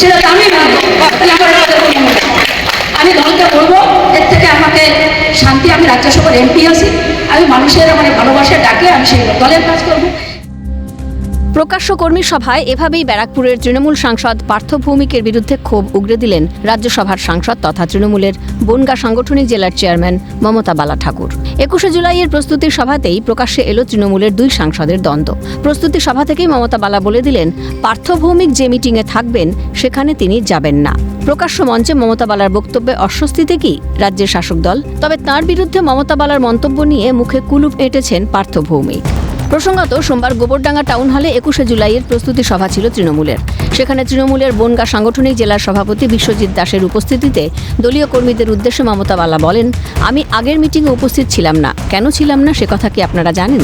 সেটা আমি মানব। আমি দলকে বলব, এর থেকে আমাকে শান্তি, আমি রাজ্যসভার এমপি আছি, আমি মানুষের মানে ভালোবাসা ডাকে, আমি সেই দলের কাজ করব প্রকাশ্য কর্মী সভায় এভাবেই ব্যারাকপুরের তৃণমূল সাংসদ পার্থ ভৌমিকের বিরুদ্ধে ক্ষোভ উগরে দিলেন রাজ্যসভার সাংসদ তথা তৃণমূলের বনগা সাংগঠনিক জেলার চেয়ারম্যান মমতা বালা ঠাকুর। একুশে জুলাইয়ের প্রস্তুতি সভাতেই প্রকাশ্যে এলো তৃণমূলের দুই সাংসদের দ্বন্দ্ব। প্রস্তুতি সভা থেকেই মমতা বালা বলে দিলেন, পার্থ ভৌমিক যে মিটিংয়ে থাকবেন, সেখানে তিনি যাবেন না। প্রকাশ্য মঞ্চে মমতা বালার বক্তব্যে অস্বস্তিতে কি রাজ্যের শাসক দল? তবে তার বিরুদ্ধে মমতা বালার মন্তব্য নিয়ে মুখে কুলুপ এঁটেছেন পার্থ ভৌমিক। প্রসঙ্গত, সোমবার গোবরডাঙ্গা টাউন হলে একুশে জুলাইয়ের প্রস্তুতি সভা ছিল তৃণমূলের। সেখানে তৃণমূলের বনগা সাংগঠনিক জেলার সভাপতি বিশ্বজিৎ দাসের উপস্থিতিতে দলীয় কর্মীদের উদ্দেশ্যে মমতা বালা বলেন, আমি আগের মিটিংয়ে উপস্থিত ছিলাম না। কেন ছিলাম না? সে কথা কি আপনারা জানেন?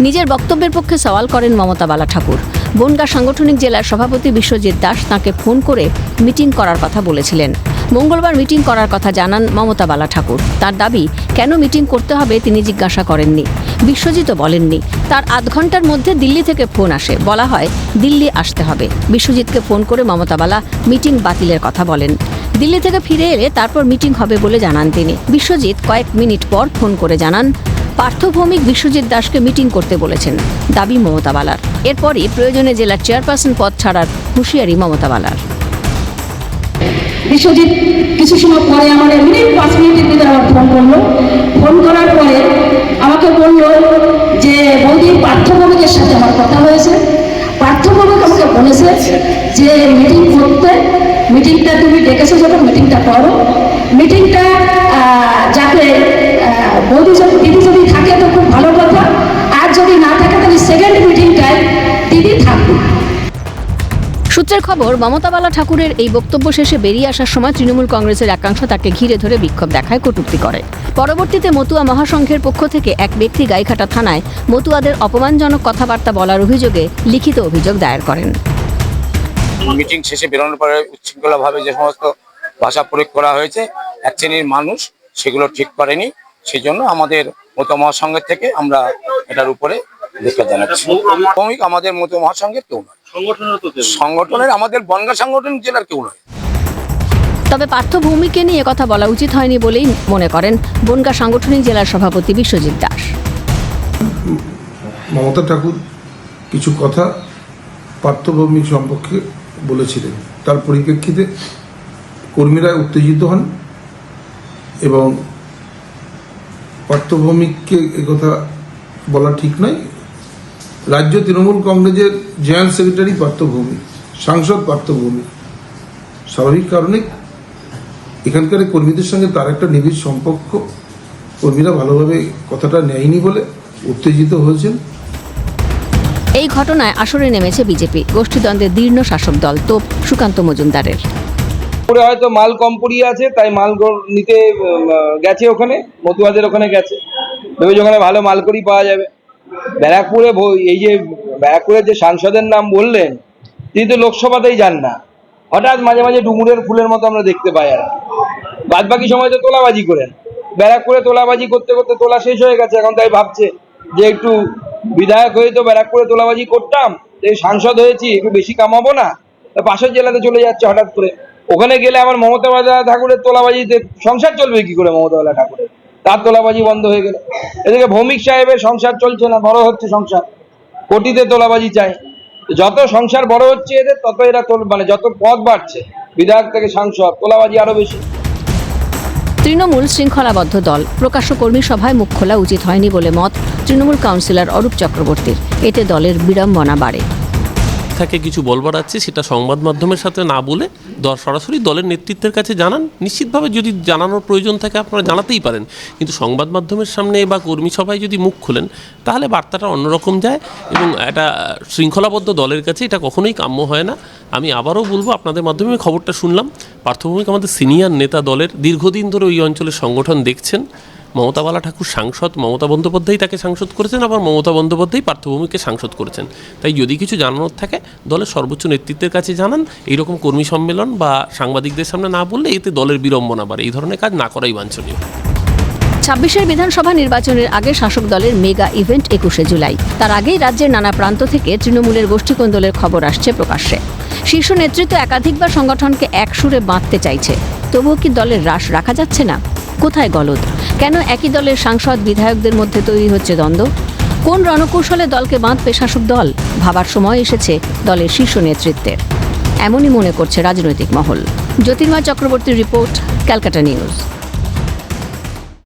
নিজের বক্তব্যের পক্ষে সওয়াল করেন মমতা বালা ঠাকুর। বনগা সাংগঠনিক জেলার সভাপতি বিশ্বজিৎ দাস তাকে ফোন করে মিটিং করার কথা বলেছিলেন। মঙ্গলবার মিটিং করার কথা জানান মমতা বালা ঠাকুর। তার দাবি, কেন মিটিং করতে হবে? তিনি জিজ্ঞাসা করেননি। বিশ্বজিৎও বলেননি। তার আধ ঘণ্টার মধ্যে দিল্লি থেকে ফোন আসে। বলা হয়, দিল্লি আসতে হবে। বিশ্বজিৎকে ফোন করে মমতা বালা মিটিং বাতিলের কথা বলেন। দিল্লি থেকে ফিরে এলে তারপর মিটিং হবে বলে জানান তিনি। বিশ্বজিৎ কয়েক মিনিট পর ফোন করে জানান, পার্থভৌমিক বিশ্বজিৎ দাসকে মিটিং করতে বলেছেন। দাবি মমতা বালার এরপরই প্রয়োজনে জেলার চেয়ারপারসন পদ ছাড়ার হুঁশিয়ারি মমতা বালার বিশ্বজিৎ কিছু সময় পরে আমার মিনিট পাঁচ মিনিটের ভিতরে আমার ফোন করল। কথা হয়েছে পার্থভৌমিক আমাকে বলেছে যে মিটিং করতে মিটিংটা তুমি ডেকেছো যখন মিটিংটা করো। মিটিংটা যাতে বৌদি যদি যদি থাকে তো খুব ভালো কথা। আর যদি না থাকে, তাহলে সেকেন্ড সূত্রের খবর মমতা বালা ঠাকুরের এই বক্তব্য শেষে বেরিয়ে আসার সময় তৃণমূল কংগ্রেসের একাংশ তাকে ঘিরে ধরে বিক্ষোভ দেখায়, কটূক্তি করে। পরবর্তীতে মতুয়া মহাসংঘের পক্ষ থেকে এক ব্যক্তি গাইঘাটা থানায় মতুয়াদের অপমানজনক কথাবার্তা বলার অভিযোগে লিখিত অভিযোগ দায়ের করেন। মিটিং শেষে বেরোনোর পরে উচ্ছৃঙ্খলাভাবে যে সমস্ত ভাষা প্রয়োগ করা হয়েছে, এক শ্রেণির মানুষ সেগুলো ঠিক করেনি। সেই জন্য আমাদের মতো মহাসংঘের থেকে আমরা এটার উপরে ধিক্কার জানাচ্ছি। শ্রমিক আমাদের মতো মহাসংঘের কেউ নয়। সংগঠনের আমাদের বনগা সাংগঠনিক জেলার কেউ নয়। তবে পার্থ ভৌমিককে নিয়ে কথা বলা উচিত হয়নি বলেই মনে করেন বনগা সাংগঠনিক জেলার সভাপতি বিশ্বজিৎ দাস। মমতা ঠাকুর কিছু কথা পার্থভৌমিক সম্পর্কে বলেছিলেন। তার পরিপ্রেক্ষিতে কর্মীরা উত্তেজিত হন এবং পার্থভৌমিককে কথা বলা ঠিক নয়। রাজ্য তৃণমূল কংগ্রেসের জেনারেল সেক্রেটারি পার্থভৌমিক সাংসদ পার্থভূমি। স্বাভাবিক কারণে এখানকার কর্মীদের সঙ্গে তার একটা নিবিড় সম্পর্ক। কর্মীরা ভালোভাবে কথাটা নেয়নি বলে উত্তেজিত হয়েছেন। এই ঘটনায় আসরে নেমেছে বিজেপি। গোষ্ঠীদ্বন্দ্বের দীর্ণ শাসক দল তোপ সুকান্ত মজুমদারের। পুরে হয়তো মাল কম পড়িয়ে আছে তাই মাল নিতে গেছে ওখানে মতুয়াদের ওখানে গেছে। ভেবেছে ওখানে ভালো মাল করি পাওয়া যাবে। ব্যারাকপুরে এই যে ব্যারাকপুরের যে সাংসদের নাম বললেন, তিনি তো লোকসভাতেই যান না। হঠাৎ মাঝে মাঝে ডুমুরের ফুলের মতো আমরা দেখতে পাই আর। বাদ বাকি সময় তো তোলাবাজি করেন। ব্যারাকপুরে তোলাবাজি করতে করতে তোলা শেষ হয়ে গেছে, এখন তাই ভাবছে যে একটু বিধায়ক হয়ে তো ব্যারাকপুরে তোলাবাজি করতাম, এই সাংসদ হয়েছি, একটু বেশি কামাবো না। পাশের জেলাতে চলে যাচ্ছে হঠাৎ করে। ওখানে গেলে আমার মমতা ঠাকুরের তোলাবাজিতে সংসার চলবে কি করে মমতা ঠাকুরের? তার তোলাবাজি বন্ধ হয়ে গেল। এদিকে ভৌমিক সাহেবের সংসার চলছে না, বড় হচ্ছে সংসার। কোটিতে তোলাবাজি চাই। যত সংসার বড় হচ্ছে এদের, তত এরা তোল মানে যত পদ বাড়ছে, বিধায়ক থেকে সাংসদ, তোলাবাজি আরও বেশি। তৃণমূল শৃঙ্খলাবদ্ধ দল, প্রকাশ্য কর্মী সভায় মুখ খোলা উচিত হয়নি বলে মত তৃণমূল কাউন্সিলর অরূপ চক্রবর্তীর। এতে দলের বিড়ম্বনা বাড়ে। থাকে কিছু বলবার আছে, সেটা সংবাদ মাধ্যমের সাথে না বলে সরাসরি দলের নেতৃত্বের কাছে জানান। নিশ্চিতভাবে যদি জানানোর প্রয়োজন থাকে, আপনারা জানাতেই পারেন। কিন্তু সংবাদ মাধ্যমের সামনে বা কর্মী সভায় যদি মুখ খোলেন, তাহলে বার্তাটা অন্যরকম যায় এবং একটা শৃঙ্খলাবদ্ধ দলের কাছে এটা কখনোই কাম্য হয় না। আমি আবারও বলব, আপনাদের মাধ্যমে খবরটা শুনলাম। পার্থভূমিক আমাদের সিনিয়র নেতা দলের দীর্ঘদিন ধরে ওই অঞ্চলের সংগঠন দেখছেন। মমতা বালা ঠাকুর সাংসদ, মমতা বন্দ্যোপাধ্যায় তাকে সাংসদ করেছেন, আবার মমতা বন্দ্যোপাধ্যায় পার্থভূমিকে সাংসদ করেছেন। তাই যদি কিছু জানানোর থাকে, দলের সর্বোচ্চ নেতৃত্বের কাছে জানান। এইরকম কর্মী সম্মেলন বা সাংবাদিকদের সামনে না বললে এতে দলের বিড়ম্বনা বাড়ে। এই ধরনের কাজ না করাই বাঞ্ছনীয়। ছাব্বিশের বিধানসভা নির্বাচনের আগে শাসক দলের মেগা ইভেন্ট একুশে জুলাই। তার আগেই রাজ্যের নানা প্রান্ত থেকে তৃণমূলের গোষ্ঠীকন্দলের খবর আসছে প্রকাশ্যে। শীর্ষ নেতৃত্ব একাধিকবার সংগঠনকে এক সুরে বাঁধতে চাইছে। তবুও কি দলের হ্রাস রাখা যাচ্ছে না? কোথায় গলদ? কেন একই দলের সাংসদ বিধায়কদের মধ্যে তৈরি হচ্ছে দ্বন্দ্ব? কোন রণকৌশলে দলকে বাঁধবে শাসক দল? ভাবার সময় এসেছে দলের শীর্ষ নেতৃত্বের। এমনই মনে করছে রাজনৈতিক মহল। জ্যোতির্ময় চক্রবর্তীর রিপোর্ট, ক্যালকাটা নিউজ।